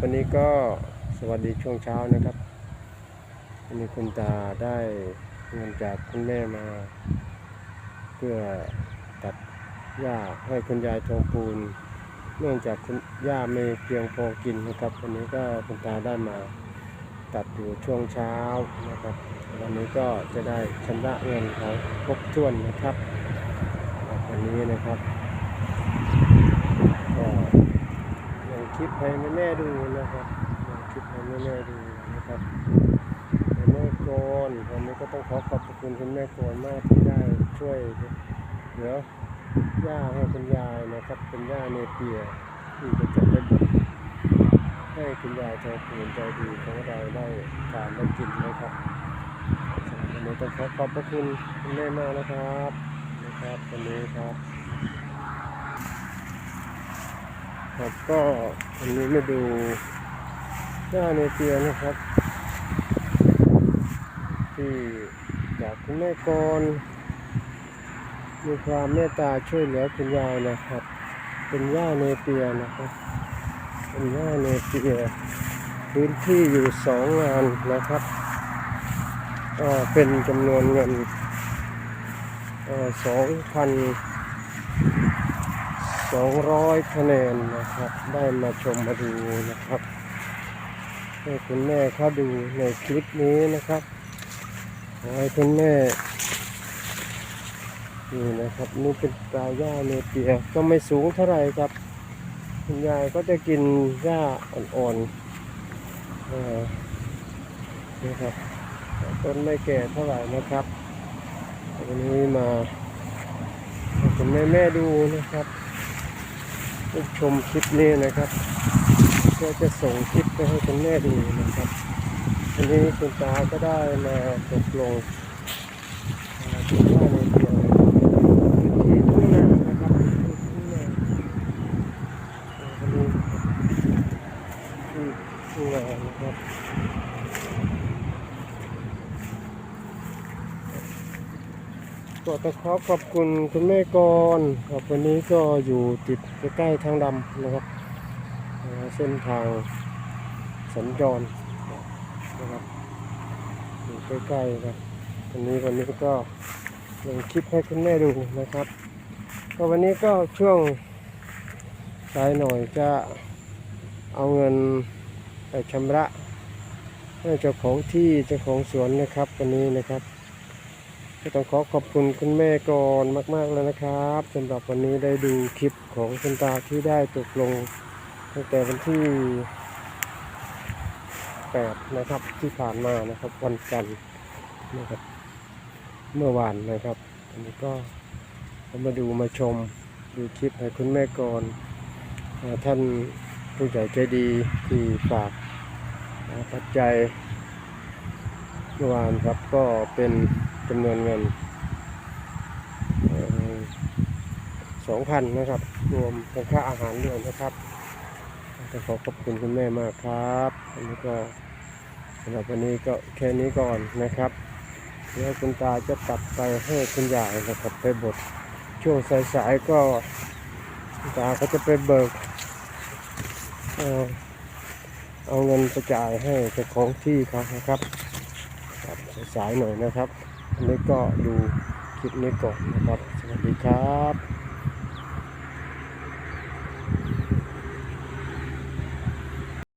วันนี้ก็สวัสดีช่วงเช้านะครับวันนี้คุณตาได้เงินจากคุณแม่มา เพื่อตัดหญ้าให้คุณยายทองปูน เนื่องจากคุณย่าไม่เพียงพอกินนะครับวันนี้ก็คุณตาได้มาตัดอยู่ช่วงเช้านะครับ วันนี้ก็จะได้ชำระเงินเขาครบถ้วนนะครับ วันนี้นะครับก็ลงคลิป ให้แม่ๆดูนะครับลงคลิปให้แม่ๆดูนะครับแม่โกนวันนี้ก็ต้องขอขอบคุณคุณแม่โกนมากที่ได้ช่วยเหลือย่าให้คุณยายนะครับ เป็นย่าเนเปียที่จะจัดไปบุญให้คุณยายใจปูนใจดีของเราได้ทานได้กินนะครับวันนี้ต้องขอขอบพระคุณคุณแม่มากนะครับนะครับวันนี้ครับ ครับก็วันนี้มาดูย่าเนเปียนะครับ ที่จากคุณแม่กรมีความเมตตาช่วยเหลือคุณยายนะครับ เป็นย่าเนเปียนะครับ เป็นย่าเนเปียพื้นที่อยู่สองงานนะครับก็เป็นจำนวนเงินสองพัน สองร้อยคะแนนนะครับ ได้มาชมมาดูนะครับให้คุณแม่เข้าดูในคลิปนี้นะครับขอให้คุณแม่นี่นะครับนี่เป็นปลาหญ้าเนเปียก็ไม่สูงเท่าไหร่ครับ คุณยายก็จะกินหญ้าอ่อนๆนี่ครับต้นไม่แก่เท่าไหร่นะครับวันนี้มาให้คุณแม่แม่ดูนะครับ ได้ชมคลิปนี้นะครับก็จะส่งคลิปไปให้คุณแม่ดูนะครับวันนี้คุณตาก็ได้มาตกลงที่บ้านเปีย ที่ทุ่งนานะครับทุ่งนาวันนี้ที่ทุ่งนานะครับ ก็ต้องขอขอบคุณคุณแม่กรครับวันนี้ก็อยู่ติดใกล้ๆทางดำนะครับ เส้นทางสัญจรนะครับอยู่ใกล้ๆครับวันนี้วันนี้ก็ลงคลิปให้คุณแม่ดูนะครับ ก็วันนี้ก็ช่วงสายหน่อยจะเอาเงินไปชำระให้เจ้าของที่เจ้าของสวนนะครับวันนี้นะครับ ก็ต้องขอขอบคุณคุณแม่ก่อนมากๆเลยนะครับสำหรับวันนี้ได้ดูคลิปของคุณตาที่ได้ตกลงตั้งแต่วันที่ 8 นะครับที่ผ่านมานะครับวันจันทร์นะครับเมื่อวานนะครับอันนี้ก็มาดูมาชมดูคลิปให้คุณแม่ก่อนท่านผู้ใหญ่ใจดีที่ฝากปัจจัยเมื่อวานครับก็เป็น จำนวนเงินสองพันนะครับ รวมเป็นค่าอาหารด้วยนะครับก็ขอขอบคุณคุณแม่มากครับอันนี้ก็สำหรับวันนี้ก็แค่นี้ก่อนนะครับเดี๋ยวคุณตาจะตัดไปให้คุณยายนะครับไปบดช่วงสายๆก็คุณตาก็จะไปเบิกเอาเงินไปจ่ายให้เจ้าของที่เขานะครับครับสายๆหน่อยนะครับ นี้ก็ดูคลิปนี้ก่อนนะครับ สวัสดีครับ